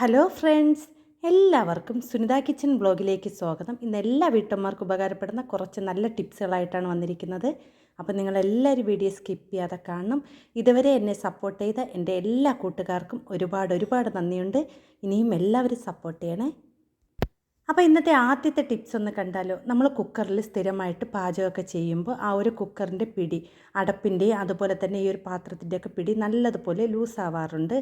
Hello friends എല്ലാവർക്കും Sunitha kitchen ബ്ലോഗിലേക്ക് സ്വാഗതം. ഇന്ന് എല്ലാ വീട്ടമ്മമാർക്കും ഉപകാരപ്പെടുന്ന കുറച്ച് നല്ല ടിപ്സുകളായിട്ടാണ് വന്നിരിക്കുന്നത്. അപ്പോൾ നിങ്ങളെല്ലാവരും വീഡിയോ സ്കിപ്പ് ചെയ്യാതെ കാണണം. ഇതുവരെ എന്നെ സപ്പോർട്ട് ചെയ്ത എന്റെ എല്ലാ കൂട്ടുകാർക്കും ഒരുപാട് ഒരുപാട് നന്ദിയുണ്ട്. ഇനിയും എല്ലാവരും സപ്പോർട്ട് ചെയ്യണേ. അപ്പോൾ ഇന്നത്തെ ആദ്യത്തെ ടിപ്സ് ഒന്ന് കണ്ടാലോ? നമ്മൾ കുക്കറിൽ സ്ഥിരമായിട്ട് പാചകമൊക്കെ ചെയ്യുമ്പോൾ ആ ഒരു കുക്കറിന്റെ പിടി അടപ്പിന്റെയും അതുപോലെ തന്നെ ഈ ഒരു പാത്രത്തിന്റെയൊക്കെ പിടി നല്ലതുപോലെ ലൂസാവാറുണ്ട്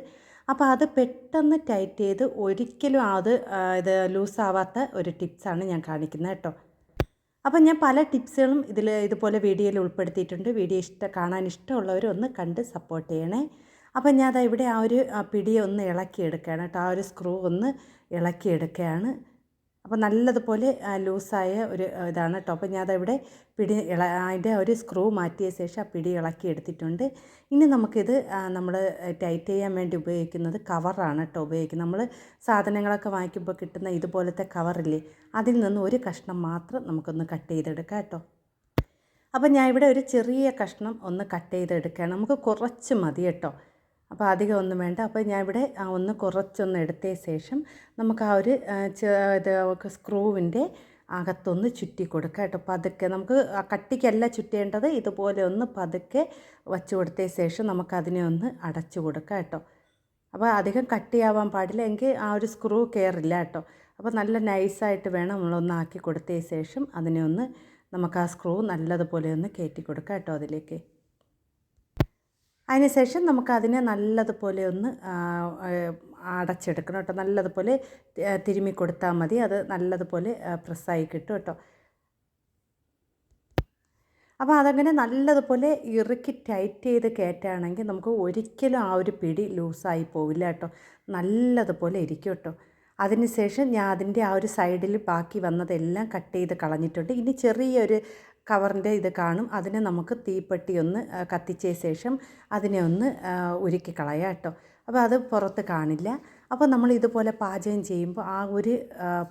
അപ്പോൾ അത് പെട്ടെന്ന് ടൈറ്റ് ചെയ്ത് ഒരിക്കലും അത് ഇത് ലൂസാവാത്ത ഒരു ടിപ്സാണ് ഞാൻ കാണിക്കുന്നത് കേട്ടോ. അപ്പം ഞാൻ പല ടിപ്സുകളും ഇതിൽ ഇതുപോലെ വീഡിയോയിൽ ഉൾപ്പെടുത്തിയിട്ടുണ്ട്. വീഡിയോ ഇഷ്ട കാണാൻ ഇഷ്ടമുള്ളവർ ഒന്ന് കണ്ട് സപ്പോർട്ട് ചെയ്യണേ. അപ്പം ഞാൻ അതാ ഇവിടെ ആ ഒരു പിടിയെ ഒന്ന് ഇളക്കിയെടുക്കുകയാണ് കേട്ടോ. ആ ഒരു സ്ക്രൂ ഒന്ന് ഇളക്കിയെടുക്കുകയാണ്. അപ്പോൾ നല്ലതുപോലെ ലൂസായ ഒരു ഇതാണ് കേട്ടോ അപ്പോൾ ഞാൻ അതവിടെ പിടി ഇള അതിന്റെ ഒരു സ്ക്രൂ മാറ്റിയ ശേഷം ആ പിടി ഇളക്കി എടുത്തിട്ടുണ്ട്. ഇനി നമുക്കിത് നമ്മൾ ടൈറ്റ് ചെയ്യാൻ വേണ്ടി ഉപയോഗിക്കുന്നത് കവറാണ് കേട്ടോ ഉപയോഗിക്കുന്നത്. നമ്മൾ സാധനങ്ങളൊക്കെ വാങ്ങിക്കുമ്പോൾ കിട്ടുന്ന ഇതുപോലത്തെ കവറില്ലേ അതിൽ നിന്ന് ഒരു കഷ്ണം മാത്രം നമുക്കൊന്ന് കട്ട് ചെയ്തെടുക്കാം കേട്ടോ അപ്പോൾ ഞാൻ ഇവിടെ ഒരു ചെറിയ കഷ്ണം ഒന്ന് കട്ട് ചെയ്തെടുക്കുകയാണ്. നമുക്ക് കുറച്ച് മതി കേട്ടോ അപ്പോൾ അധികം ഒന്നും വേണ്ട. അപ്പോൾ ഞാൻ ഇവിടെ ഒന്ന് കുറച്ചൊന്ന് എടുത്ത ശേഷം നമുക്ക് ആ ഒരു ഇത് സ്ക്രൂവിന്റെ അകത്തൊന്ന് ചുറ്റി കൊടുക്കുക കേട്ടോ. പതുക്കെ നമുക്ക് കട്ടിക്കല്ല ചുറ്റേണ്ടത് ഇതുപോലെ ഒന്ന് പതുക്കെ വച്ച് കൊടുത്ത ശേഷം നമുക്കതിനെ ഒന്ന് അടച്ചു കൊടുക്കാം കേട്ടോ. അപ്പോൾ അധികം കട്ടിയാവാൻ പാടില്ല. എങ്കിൽ ആ ഒരു സ്ക്രൂ കയറില്ല കേട്ടോ. അപ്പോൾ നല്ല നൈസായിട്ട് വേണം നമ്മളൊന്ന് ആക്കി കൊടുത്ത ശേഷം അതിനെ ഒന്ന് നമുക്ക് ആ സ്ക്രൂ നല്ലതുപോലെ ഒന്ന് കയറ്റി കൊടുക്കാം കേട്ടോ അതിലേക്ക്. അതിനുശേഷം നമുക്കതിനെ നല്ലതുപോലെ ഒന്ന് അടച്ചെടുക്കണം കേട്ടോ. നല്ലതുപോലെ തിരുമ്മി കൊടുത്താൽ മതി. അത് നല്ലതുപോലെ പ്രസ്സായി കിട്ടും കേട്ടോ. അപ്പോൾ അതങ്ങനെ നല്ലതുപോലെ ഇറുക്കി ടൈറ്റ് ചെയ്ത് കയറ്റുകയാണെങ്കിൽ നമുക്ക് ഒരിക്കലും ആ ഒരു പിടി ലൂസായി പോവില്ല കേട്ടോ. നല്ലതുപോലെ ഇരിക്കും കേട്ടോ. അതിനുശേഷം ഞാൻ അതിന്റെ ആ ഒരു സൈഡിൽ ബാക്കി വന്നതെല്ലാം കട്ട് ചെയ്ത് കളഞ്ഞിട്ടുണ്ട്. ഇനി ചെറിയൊരു കവറിന്റെ ഇത് കാണും. അതിനെ നമുക്ക് തീപ്പെട്ടി ഒന്ന് കത്തിച്ച ശേഷം അതിനെ ഒന്ന് ഉരുക്കി കളയാം കേട്ടോ. അപ്പോൾ അത് പുറത്ത് കാണില്ല. അപ്പോൾ നമ്മൾ ഇതുപോലെ പാചകം ചെയ്യുമ്പോൾ ആ ഒരു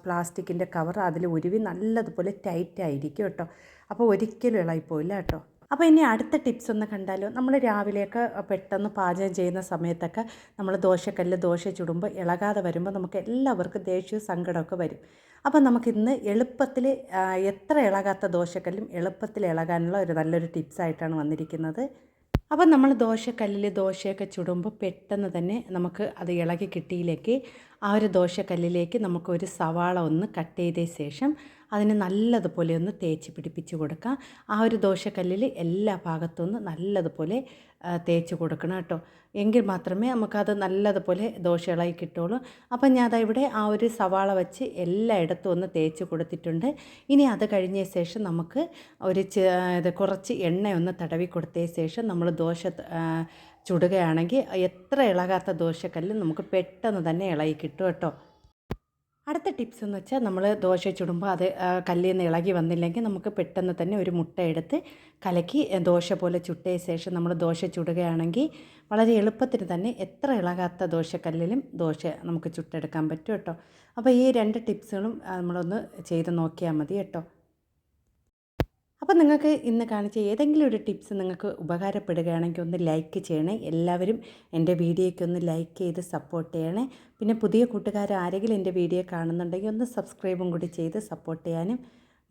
പ്ലാസ്റ്റിക്കിന്റെ കവർ അതിൽ ഉരുവി നല്ലതുപോലെ ടൈറ്റ് ആയിരിക്കും കേട്ടോ. അപ്പോൾ ഒരിക്കലും ഇളകിപ്പോയില്ല കേട്ടോ. അപ്പോൾ ഇനി അടുത്ത ടിപ്സ് ഒന്ന് കണ്ടാലോ? നമ്മൾ രാവിലെയൊക്കെ പെട്ടെന്ന് പാചകം ചെയ്യുന്ന സമയത്തൊക്കെ നമ്മൾ ദോശക്കല്ല് ദോശ ചുടുമ്പോൾ ഇളകാതെ വരുമ്പോൾ നമുക്ക് എല്ലാവർക്കും ദേഷ്യവും സങ്കടമൊക്കെ വരും. അപ്പോൾ നമുക്കിന്ന് എളുപ്പത്തിൽ എത്ര ഇളകാത്ത ദോശക്കല്ലും എളുപ്പത്തിൽ ഇളകാനുള്ള ഒരു നല്ലൊരു ടിപ്സായിട്ടാണ് വന്നിരിക്കുന്നത്. അപ്പം നമ്മൾ ദോശക്കല്ലിൽ ദോശയൊക്കെ ചുടുമ്പോൾ പെട്ടെന്ന് തന്നെ നമുക്ക് അത് ഇളകി കിട്ടിയിലേക്ക് ആ ഒരു ദോശക്കല്ലിലേക്ക് നമുക്കൊരു സവാള ഒന്ന് കട്ട് ചെയ്ത ശേഷം അതിന് നല്ലതുപോലെ ഒന്ന് തേച്ച് പിടിപ്പിച്ച് കൊടുക്കുക ആ ഒരു ദോശക്കല്ലിൽ എല്ലാ ഭാഗത്തുനിന്ന് നല്ലതുപോലെ തേച്ച് കൊടുക്കണം കേട്ടോ. എങ്കിൽ മാത്രമേ നമുക്കത് നല്ലതുപോലെ ദോശകളായി കിട്ടുള്ളൂ അപ്പം ഞാൻ അതാ ഇവിടെ ആ ഒരു സവാള വെച്ച് എല്ലായിടത്തും ഒന്ന് തേച്ച് കൊടുത്തിട്ടുണ്ട്. ഇനി അത് കഴിഞ്ഞ ശേഷം നമുക്ക് ഒരു കുറച്ച് എണ്ണ ഒന്ന് തടവി കൊടുത്ത ശേഷം നമ്മൾ ദോശ ചുടുകയാണെങ്കിൽ എത്ര ഇളകാത്ത ദോശക്കല്ല് നമുക്ക് പെട്ടെന്ന് തന്നെ ഇളകി കിട്ടും കേട്ടോ. അടുത്ത ടിപ്സ് എന്ന് വെച്ചാൽ നമ്മൾ ദോശ ചുടുമ്പോൾ അത് കല്ലിൽ നിന്ന് ഇളകി വന്നില്ലെങ്കിൽ നമുക്ക് പെട്ടെന്ന് തന്നെ ഒരു മുട്ട എടുത്ത് കലക്കി ദോശ പോലെ ചുട്ടയ ശേഷം നമ്മൾ ദോശ ചുടുകയാണെങ്കിൽ വളരെ എളുപ്പത്തിന് തന്നെ എത്ര ഇളകാത്ത ദോശക്കല്ലിലും ദോശ നമുക്ക് ചുട്ടെടുക്കാൻ പറ്റും കേട്ടോ. അപ്പോൾ ഈ രണ്ട് ടിപ്സുകളും നമ്മളൊന്ന് ചെയ്ത് നോക്കിയാൽ മതി കേട്ടോ. അപ്പോൾ നിങ്ങൾക്ക് ഇന്ന് കാണിച്ച ഏതെങ്കിലും ഒരു ടിപ്സ് നിങ്ങൾക്ക് ഉപകാരപ്പെടുകയാണെങ്കിൽ ഒന്ന് ലൈക്ക് ചെയ്യണേ. എല്ലാവരും എന്റെ വീഡിയോയ്ക്ക് ഒന്ന് ലൈക്ക് ചെയ്ത് സപ്പോർട്ട് ചെയ്യണേ. പിന്നെ പുതിയ കൂട്ടുകാർ ആരെങ്കിലും എന്റെ വീഡിയോ കാണുന്നുണ്ടെങ്കിൽ ഒന്ന് സബ്സ്ക്രൈബും കൂടി ചെയ്ത് സപ്പോർട്ട് ചെയ്യാനും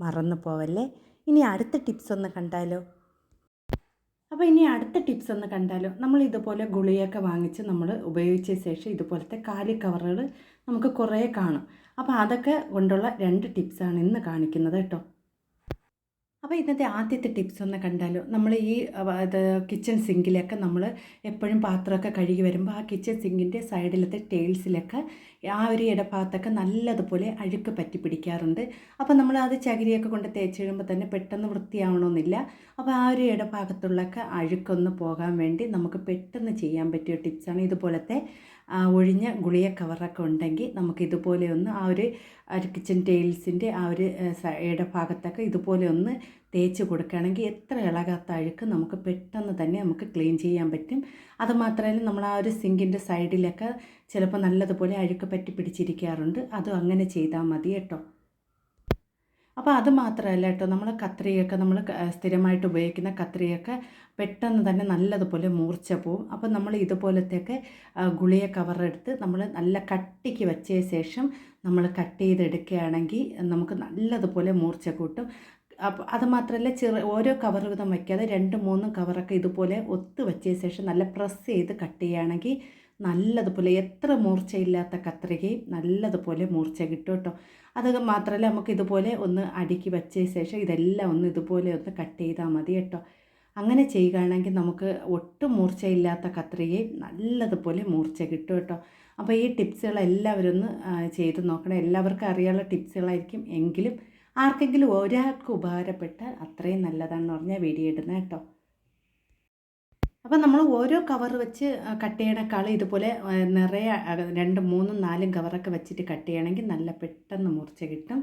മറന്നു പോവല്ലേ. ഇനി അടുത്ത ടിപ്സ് ഒന്ന് കണ്ടാലോ? അപ്പോൾ ഇനി അടുത്ത ടിപ്സ് ഒന്ന് കണ്ടാലോ? നമ്മൾ ഇതുപോലെ ഗുളിയൊക്കെ വാങ്ങിച്ച് നമ്മൾ ഉപയോഗിച്ച ശേഷം ഇതുപോലത്തെ കാലി കവറുകൾ നമുക്ക് കുറേ കാണും. അപ്പോൾ അതൊക്കെ കൊണ്ടുള്ള രണ്ട് ടിപ്സാണ് ഇന്ന് കാണിക്കുന്നത് കേട്ടോ. അപ്പോൾ ഇന്നത്തെ ആദ്യത്തെ ടിപ്സ് ഒന്ന് കണ്ടാലോ? നമ്മൾ ഈ അത് കിച്ചൺ സിങ്കിലൊക്കെ നമ്മൾ എപ്പോഴും പാത്രമൊക്കെ കഴുകി വരുമ്പോൾ ആ കിച്ചൺ സിങ്കിന്റെ സൈഡിലത്തെ ടേൽസിലൊക്കെ ആ ഒരു ഇടഭാഗത്തൊക്കെ നല്ലതുപോലെ അഴുക്ക് പറ്റി പിടിക്കാറുണ്ട്. അപ്പോൾ നമ്മൾ അത് ചകിരിയൊക്കെ കൊണ്ട് തേച്ച് കഴിയുമ്പോൾ തന്നെ പെട്ടെന്ന് വൃത്തിയാവണമെന്നില്ല അപ്പോൾ ആ ഒരു ഇടഭാഗത്തുള്ളൊക്കെ അഴുക്കൊന്ന് പോകാൻ വേണ്ടി നമുക്ക് പെട്ടെന്ന് ചെയ്യാൻ പറ്റിയ ടിപ്സാണ് ഇതുപോലത്തെ ഒഴിഞ്ഞ ഗുളിയ കവറൊക്കെ ഉണ്ടെങ്കിൽ നമുക്ക് ഇതുപോലെ ഒന്ന് ആ ഒരു കിച്ചൺ ടെയിൽസിന്റെ ആ ഒരു ഇടഭാഗത്തൊക്കെ ഇതുപോലെ ഒന്ന് തേച്ച് കൊടുക്കുകയാണെങ്കിൽ എത്ര ഇളകാത്ത അഴുക്ക് നമുക്ക് പെട്ടെന്ന് തന്നെ നമുക്ക് ക്ലീൻ ചെയ്യാൻ പറ്റും. അതുമാത്രമല്ല നമ്മൾ ആ ഒരു സിങ്കിന്റെ സൈഡിലൊക്കെ ചിലപ്പോൾ നല്ലതുപോലെ അഴുക്ക് പറ്റി പിടിച്ചിരിക്കാറുണ്ട്. അതും അങ്ങനെ ചെയ്താൽ മതി കേട്ടോ. അപ്പോൾ അത് മാത്രമല്ല കേട്ടോ നമ്മൾ കത്രികയൊക്കെ നമ്മൾ സ്ഥിരമായിട്ട് ഉപയോഗിക്കുന്ന കത്രികയൊക്കെ പെട്ടെന്ന് തന്നെ നല്ലതുപോലെ മൂർച്ച പോവും. അപ്പോൾ നമ്മൾ ഇതുപോലത്തെയൊക്കെ ഗുളിയ കവറെടുത്ത് നമ്മൾ നല്ല കട്ടിക്ക് വെച്ച ശേഷം നമ്മൾ കട്ട് ചെയ്തെടുക്കുകയാണെങ്കിൽ നമുക്ക് നല്ലതുപോലെ മൂർച്ച കൂട്ടും. അപ്പോൾ അത് മാത്രമല്ല ചെറു ഓരോ കവർ വിധം വയ്ക്കാതെ രണ്ട് മൂന്നും കവറൊക്കെ ഇതുപോലെ ഒത്ത് വെച്ച ശേഷം നല്ല പ്രസ് ചെയ്ത് കട്ട് ചെയ്യുകയാണെങ്കിൽ നല്ലതുപോലെ എത്ര മൂർച്ചയില്ലാത്ത കത്രികയും നല്ലതുപോലെ മൂർച്ച കിട്ടും കേട്ടോ അത് മാത്രമല്ല നമുക്ക് ഇതുപോലെ ഒന്ന് അടുക്കി വെച്ച ശേഷം ഇതെല്ലാം ഒന്ന് ഇതുപോലെ ഒന്ന് കട്ട് ചെയ്താൽ മതി കേട്ടോ. അങ്ങനെ ചെയ്യുകയാണെങ്കിൽ നമുക്ക് ഒട്ടും മൂർച്ചയില്ലാത്ത കത്രികയും നല്ലതുപോലെ മൂർച്ച കിട്ടും കേട്ടോ. അപ്പോൾ ഈ ടിപ്സുകൾ എല്ലാവരും ഒന്ന് ചെയ്ത് നോക്കണം. എല്ലാവർക്കും അറിയാനുള്ള ടിപ്സുകളായിരിക്കും എങ്കിലും ആർക്കെങ്കിലും ഒരാൾക്ക് ഉപകാരപ്പെട്ടാൽ അത്രയും നല്ലതാണെന്ന് പറഞ്ഞാൽ വീഡിയോ ഇടുന്നത് കേട്ടോ. അപ്പോൾ നമ്മൾ ഓരോ കവർ വെച്ച് കട്ട് ചെയ്യണേക്കാളും ഇതുപോലെ നിറയെ രണ്ട് മൂന്നും നാലും കവറൊക്കെ വെച്ചിട്ട് കട്ട് ചെയ്യണമെങ്കിൽ നല്ല പെട്ടെന്ന് മുറിച്ച് കിട്ടും.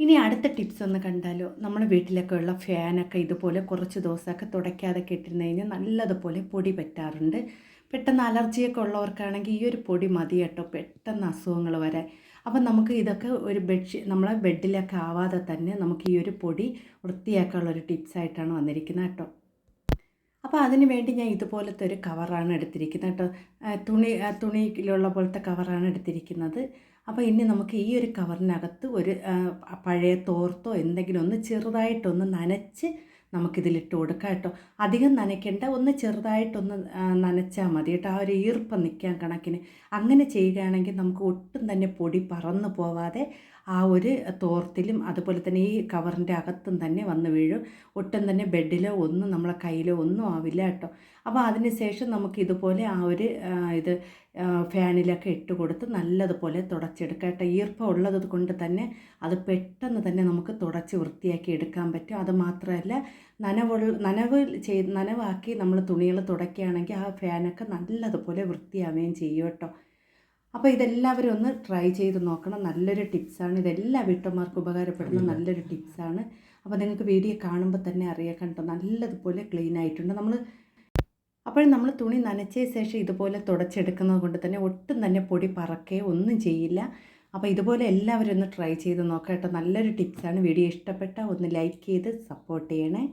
ഇനി അടുത്ത ടിപ്സ് ഒന്ന് കണ്ടാലോ. നമ്മുടെ വീട്ടിലൊക്കെ ഉള്ള ഫാനൊക്കെ ഇതുപോലെ കുറച്ച് ദിവസമൊക്കെ തുടയ്ക്കാതെ കിട്ടുന്ന കഴിഞ്ഞാൽ നല്ലതുപോലെ പൊടി പറ്റാറുണ്ട്. പെട്ടെന്ന് അലർജിയൊക്കെ ഉള്ളവർക്കാണെങ്കിൽ ഈ ഒരു പൊടി മതി കേട്ടോ. പെട്ടെന്ന് അസുഖങ്ങൾ വരാൻ അപ്പം നമുക്ക് ഇതൊക്കെ ഒരു ബെഡ്ഷീ നമ്മളെ ബെഡിലൊക്കെ ആവാതെ തന്നെ നമുക്ക് ഈ ഒരു പൊടി വൃത്തിയാക്കാനുള്ള ഒരു ടിപ്സായിട്ടാണ് വന്നിരിക്കുന്നത് കേട്ടോ. അപ്പോൾ അതിന് വേണ്ടി ഞാൻ ഇതുപോലത്തെ ഒരു കവറാണ് എടുത്തിരിക്കുന്നത് കേട്ടോ. തുണി തുണിയിലുള്ള പോലത്തെ കവറാണ് എടുത്തിരിക്കുന്നത്. അപ്പോൾ ഇനി നമുക്ക് ഈ ഒരു കവറിനകത്ത് ഒരു പഴയ തോർത്തോ എന്തെങ്കിലും ഒന്ന് ചെറുതായിട്ടൊന്ന് നനച്ച് നമുക്കിതിലിട്ട് കൊടുക്കാം കേട്ടോ. അധികം നനയ്ക്കേണ്ട ഒന്ന് ചെറുതായിട്ടൊന്ന് നനച്ചാൽ മതി കേട്ടോ. ആ ഒരു ഈർപ്പം നിൽക്കാൻ കണക്കിന്. അങ്ങനെ ചെയ്യുകയാണെങ്കിൽ നമുക്ക് ഒട്ടും തന്നെ പൊടി പറന്നു പോവാതെ ആ ഒരു തോർത്തിലും അതുപോലെ തന്നെ ഈ കവറിന്റെ അകത്തും തന്നെ വന്ന് വീഴും. ഒട്ടും തന്നെ ബെഡിലോ ഒന്നും നമ്മളെ കയ്യിലോ ഒന്നും ആവില്ല കേട്ടോ. അപ്പോൾ അതിന് ശേഷം നമുക്ക് ഇതുപോലെ ആ ഒരു ഇത് ഫാനിലൊക്കെ ഇട്ട് കൊടുത്ത് നല്ലതുപോലെ തുടച്ചെടുക്കാം കേട്ടോ. ഈർപ്പം ഉള്ളത് കൊണ്ട് തന്നെ അത് പെട്ടെന്ന് തന്നെ നമുക്ക് തുടച്ച് വൃത്തിയാക്കി എടുക്കാൻ പറ്റും. അത് മാത്രമല്ല നനവുള്ള നനവ് ചെയ്ത് നനവാക്കി നമ്മൾ തുണികൾ തുടയ്ക്കുകയാണെങ്കിൽ ആ ഫാനൊക്കെ നല്ലതുപോലെ വൃത്തിയാവുകയും ചെയ്യും കേട്ടോ. അപ്പോൾ ഇതെല്ലാവരും ഒന്ന് ട്രൈ ചെയ്ത് നോക്കണം. നല്ലൊരു ടിപ്സാണ് ഇതെല്ലാ വീട്ടമ്മമാർക്കും ഉപകാരപ്പെടുന്ന നല്ലൊരു ടിപ്സാണ് അപ്പോൾ നിങ്ങൾക്ക് വീഡിയോ കാണുമ്പോൾ തന്നെ അറിയാം കണ്ടോ? നല്ലതുപോലെ ക്ലീൻ ആയിട്ടുണ്ട്. നമ്മൾ അപ്പോൾ നമ്മൾ തുണി നനച്ച ശേഷം ഇതുപോലെ തുടച്ചെടുക്കുന്നത് കൊണ്ട് തന്നെ ഒട്ടും തന്നെ പൊടി പറക്കുകയോ ഒന്നും ചെയ്യില്ല. അപ്പോൾ ഇതുപോലെ എല്ലാവരും ഒന്ന് ട്രൈ ചെയ്ത് നോക്കാം കേട്ടോ. നല്ലൊരു ടിപ്സാണ് വീഡിയോ ഇഷ്ടപ്പെട്ടാൽ ഒന്ന് ലൈക്ക് ചെയ്ത് സപ്പോർട്ട് ചെയ്യണേ.